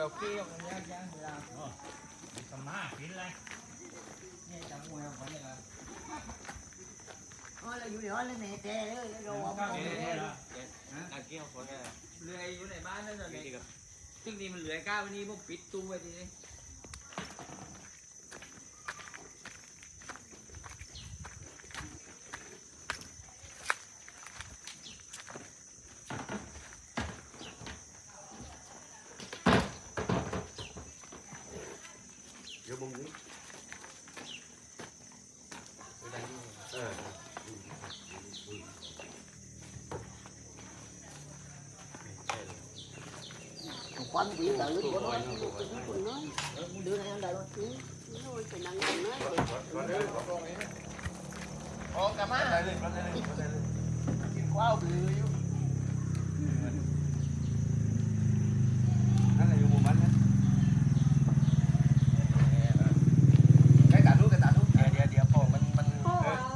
เราเกี้ยวกันยากยังเวลาสมากินเลยเนี่ยจังหวะของเนี่ยครับอ๋อเราอยู่เดี๋ยวเราเนี่ยแต่เลยเราเอาก็ไปเอเลยอาเกี่ยวคนเนี่ยเรืออยู่ในบ้านนั่นเลยซึ่งนี่มันเหลือก้าววันนี้พวกปิดตู้ไว้ทีนี้ เดี๋ยวมึงนี่ เออควัน bị đỡ của nó của nó đưa này ăn đỡ nó chứ nó phải nặng nặng nó โอ้กลับมาได้เลยได้เลยได้เลย กินข้าวเรืออยู่ นั่นแหละอยู่หมู่บ้านนะใกล้ตาดูใกล้ตาดู เดี๋ยวเดี๋ยวเดี๋ยวพอมันมัน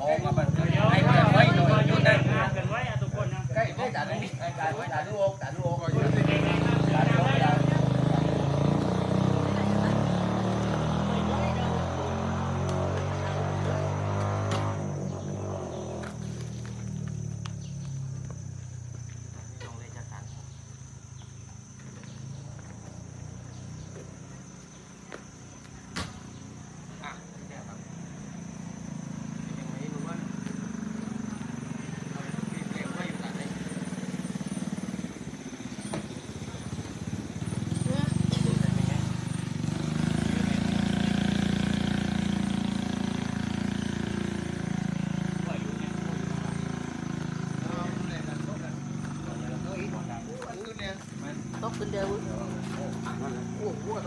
ออกมาแบบให้เพื่อนไว้หน่อยยุ่นนะ กันไว้อะทุกคนนะ ใกล้ใกล้ตาดูใกล้ตาดูตาดูโอกตาดูโอก เก่งนะ ตาดูโอกตาดู ลงเลยจะทันอะเดี๋ยวครับยังไม่รู้ว่าเก็บไว้อยู่ไหน tốt bên đều แ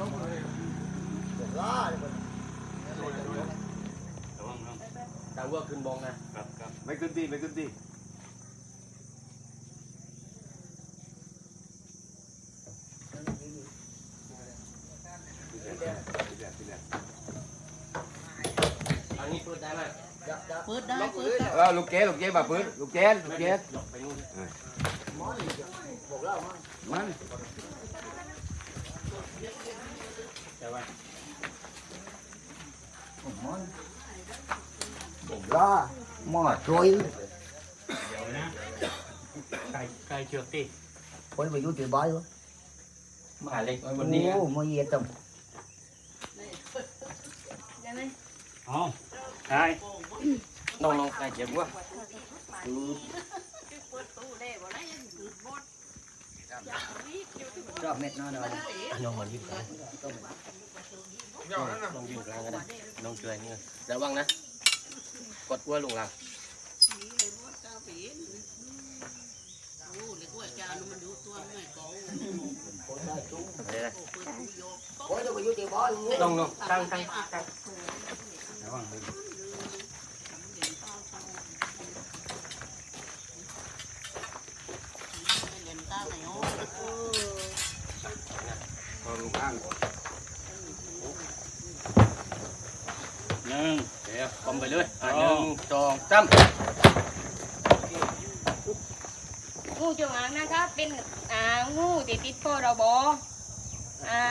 ต่ว่าขึ้นบองนะครับครับไม่ขึ้นที่ไม่ขึ้นที่อันนี้พูดได้ไหม bớt đó bớt đó เออลูกเจ๊ลูกเจ๊มาพื้นลูกเจ๊ลูกเจ๊หลบไปนู่น món gì vậy một lon thôi มัน แต่ว่า món một lo mò trôi เดี๋ยวนะไก่ไก่เชือกตี quay về vô tiền bói luôn มหาเล็กวันนี้ ô mà gì tầm อ๋อได้น้องน้องใครเจ็บวะ cho mệt nó rồi น้องมันยืนกลางน้องยืน กลางก็ได้น้องช่วยนี่ระวังนะกดอ้วนลงหลัง quay về vô tiền bói luôn น้องน้องตั้งตั้งตั้งระวังเลยพอลูกอ้าง หนึ่ง เดี๋ยวกลมไปเลยอะหนึ่งสองสามงูจงอางนะคะเป็นอ่างูที่ติดพรบอ่า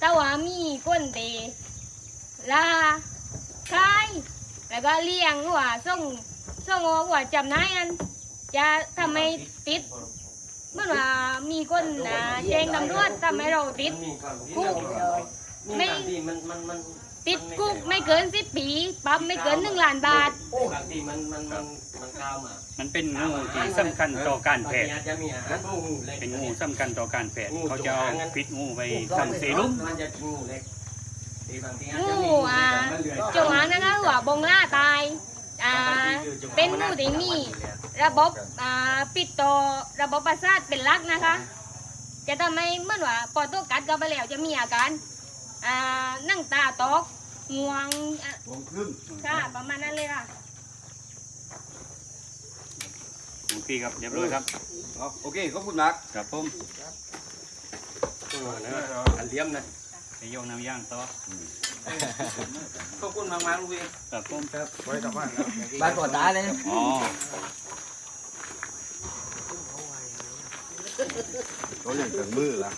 แต่ว่ามีคนตีลาคายแล้วก็เลี้ยงว่าส่งส่งออกว่าจำนายนั้นจะทำให้ติดเมื่อว่ามีคนอ่าแจ้งตำรวจทำให้เราติดคุกไม่มันมันมัน ติดคุกไม่เกินสิบปี ปรับไม่เกินหนึ่งล้านบาท บางทีมันมันมันมันก้าวมามันเป็นงูที่สำคัญต่อการแพทย์อจจะมีอาหารงูเล็ก เป็นงูสำคัญต่อการแพทย์เขาจะเอาพิษงูไปทำเซรุ่มมันจะงูเล็กที่บางทีอาจจะมีอ่ามันเลือจงอางนะคะว่าบงล่าตายอ่า เป็นงูที่มี ระบบอ่าปิดต่อระบบประสาทเป็นหลักนะคะ จะทำให้เมื่อว่าพอดตัวกัดเข้าไปแล้วจะมีอาการ อ่านั่งตาตกง่วงอะวงครึ่งค่ะประมาณนั้นเลยค่ะโอเคครับเรียบร้อยครับโอเคขอบคุณมากครับผมอันเลี้ยมนะไปโยกน้ำย่างต่อขอบคุณมากมากลูกพี่ครับผมไว้กลับบ้านแล้ว ba quả đá đấy อ๋อเขาอย่างกับมือละ